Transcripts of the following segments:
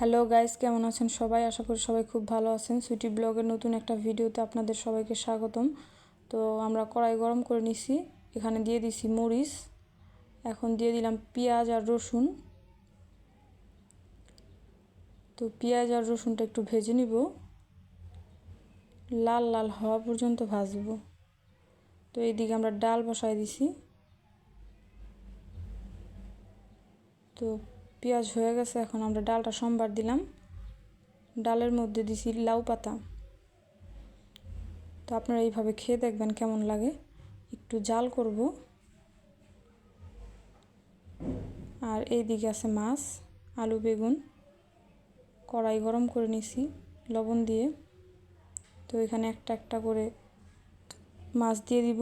Hello guys কেমন আছেন সবাই? আশা করি সবাই খুব ভালো আছেন। সুইটি ব্লগের নতুন একটা ভিডিওতে আপনাদের সবাইকে স্বাগতম। তো আমরা কড়াই গরম করে নিছি। এখানে দিয়ে দিছি মরিচ, এখন দিয়ে দিলাম পেঁয়াজ আর রসুন। তো পেঁয়াজ আর রসুনটা একটু ভেজে নিব। লাল লাল হওয়া পর্যন্ত ভাজবো। তো এইদিকে আমরা ডাল বসাই দিছি। তো পেঁয়াজ হয়ে গেছে, এখন আমরা ডালটা সোমবার দিলাম। ডালের মধ্যে দিছি লাউ পাতা। তো আপনারা এইভাবে খেয়ে দেখবেন কেমন লাগে। একটু জাল করব। আর এই দিকে আছে মাছ, আলু, বেগুন। কড়াই গরম করে নিছি লবণ দিয়ে। তো এখানে একটা একটা করে মাছ দিয়ে দিব।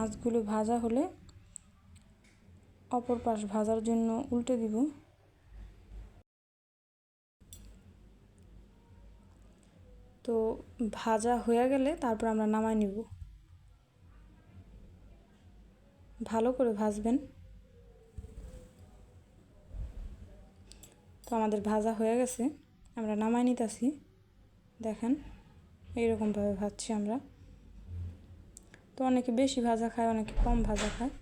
মাছগুলো ভাজা হলে অপর পাশ ভাজার জন্য উল্টে দিব। তো ভাজা হয়ে গেলে তারপর আমরা নামাই নিব। ভালো করে ভাজবেন। তো আমাদের ভাজা হয়ে গেছে, আমরা নামাই নিতেছি। দেখেন, এইরকমভাবে ভাজছি আমরা। তো অনেকে বেশি ভাজা খায়, অনেকে কম ভাজা খায়।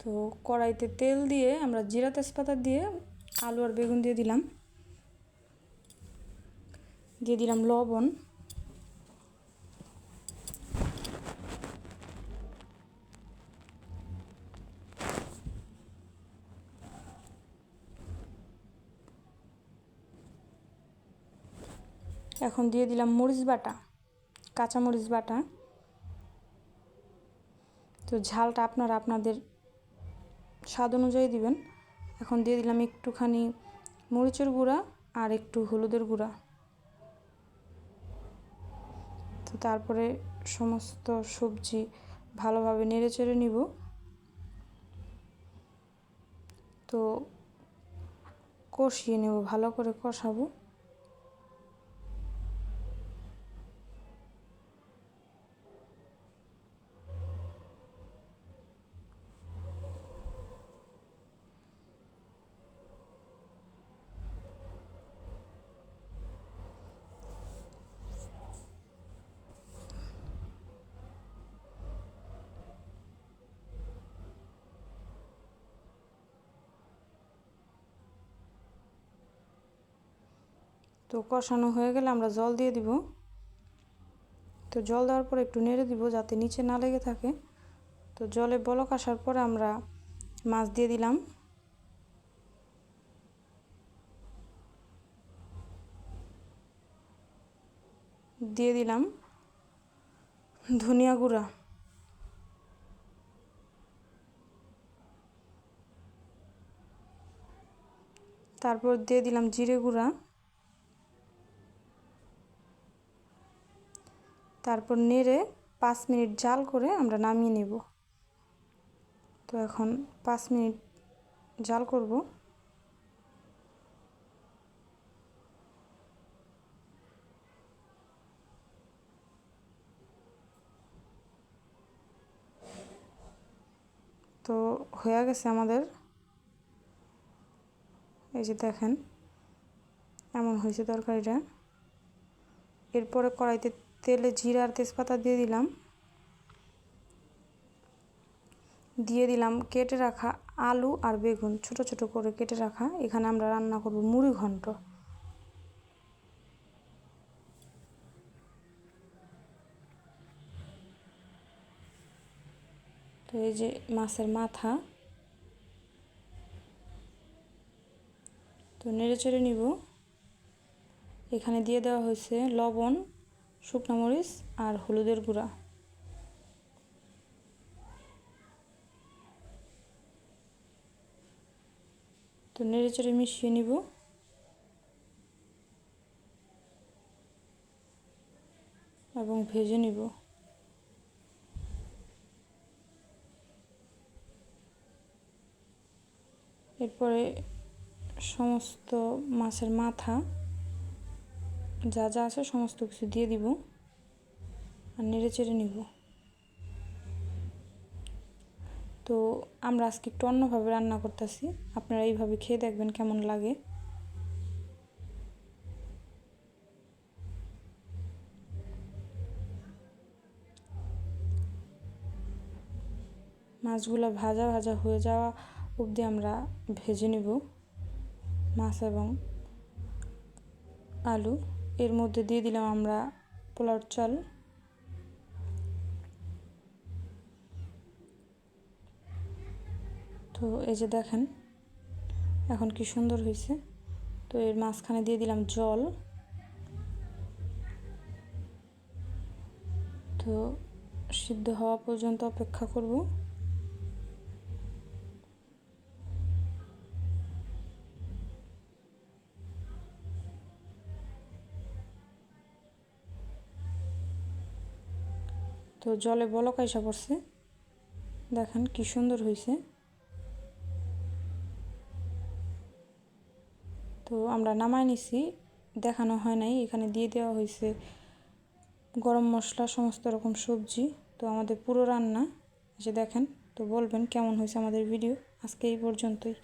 তো কড়াইতে তেল দিয়ে, আমরা জিরা তেজপাতা দিয়ে আলু আর বেগুন দিয়ে দিলাম। দিয়ে দিলাম লবণ। এখন দিয়ে দিলাম মরিচ বাটা, কাঁচা মরিচ বাটা। তো ঝালটা আপনারা আপনাদের স্বাদ অনুযায়ী দিবেন। এখন দিয়ে দিলাম একটুখানি মরিচের গুঁড়া আর একটু হলুদের গুঁড়া। তো তারপরে সমস্ত সবজি ভালোভাবে নেড়ে চেড়ে নিব। তো কষিয়ে নেব, ভালো করে কষাবো। তো কষানো হয়ে গেলে আমরা জল দিয়ে দিব। তো জল দেওয়ার পরে একটু নেড়ে দিব যাতে নিচে না লেগে থাকে। তো জলে বলক আসার পরে আমরা মাছ দিয়ে দিলাম। দিয়ে দিলাম ধনিয়া গুঁড়া। তারপর দিয়ে দিলাম জিরে গুঁড়া। তারপর নেড়ে পাঁচ মিনিট জাল করে আমরা নামিয়ে নেব। তো এখন পাঁচ মিনিট জাল করব। তো হয়ে গেছে আমাদের। এই যে দেখেন, এমন হয়েছে তরকারিটা। এরপরে কড়াইতে তেলে জিরা আর তেজপাতা দিয়ে দিলাম। দিয়ে দিলাম কেটে রাখা আলু আর বেগুন। ছোট ছোট করে কেটে রাখা। এখানে আমরা রান্না করব মুড়ি ঘন্ট। তো এই যে মাছের মাথা। তো নেড়ে চেড়ে নিব। এখানে দিয়ে দেওয়া হয়েছে লবণ। শুকনো মরিচ আর হলুদের গুঁড়া। তো নেড়ে চেড়ে মিশিয়ে নিব। এবং ভেজে নিব। এরপরে সমস্ত মাছের মাথা যা যা আছে সমস্ত কিছু দিয়ে দিব আর নেড়ে চেড়ে নিব। তো আমরা আজকে একটু অন্যভাবে রান্না করতেছি। আপনারা এইভাবে খেয়ে দেখবেন কেমন লাগে। মাছগুলো ভাজা ভাজা হয়ে যাওয়া অবধি আমরা ভেজে নিব। মাছ এবং আলু। এর মধ্যে দিয়ে দিলাম আমরা পোলার চাল। তো এই যে দেখেন, এখন কি সুন্দর হয়েছে। তো এর মাঝখানে দিয়ে দিলাম জল। তো সিদ্ধ হওয়া পর্যন্ত অপেক্ষা করব। তো জলে বলক আইসা পড়ছে। দেখেন কি সুন্দর হয়েছে তো আমরা নামাই নিছি, দেখানো হয় নাই, এখানে দিয়ে দেওয়া হয়েছে গরম মশলা, সমস্ত রকম সবজি। তো আমাদের পুরো রান্না এসে দেখেন, তো বলবেন কেমন হয়েছে আমাদের ভিডিও। আজকে এই পর্যন্তই।